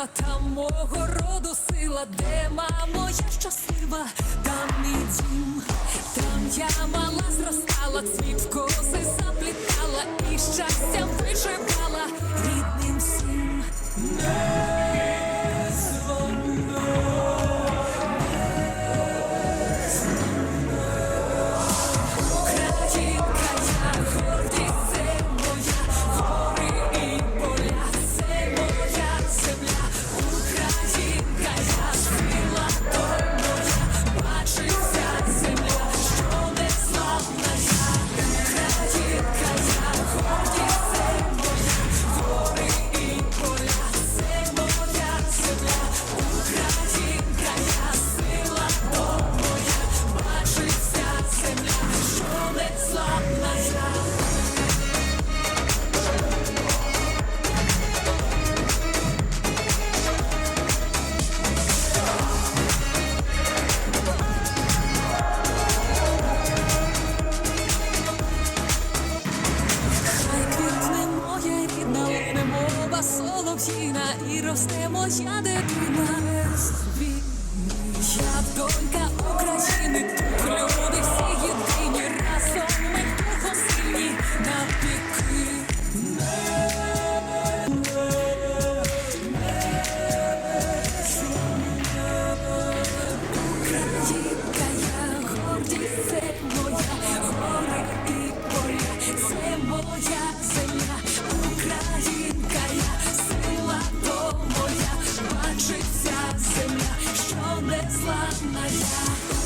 де там мого роду сила, де мамо, я щаслива, там мій дім, там я мала зростала, цвіт коси заплітала. І щастям солов'їна і росте моя дитина. Я донька України, тут люди всі єдині, разом ми духом сильні навіки. Українка, я What might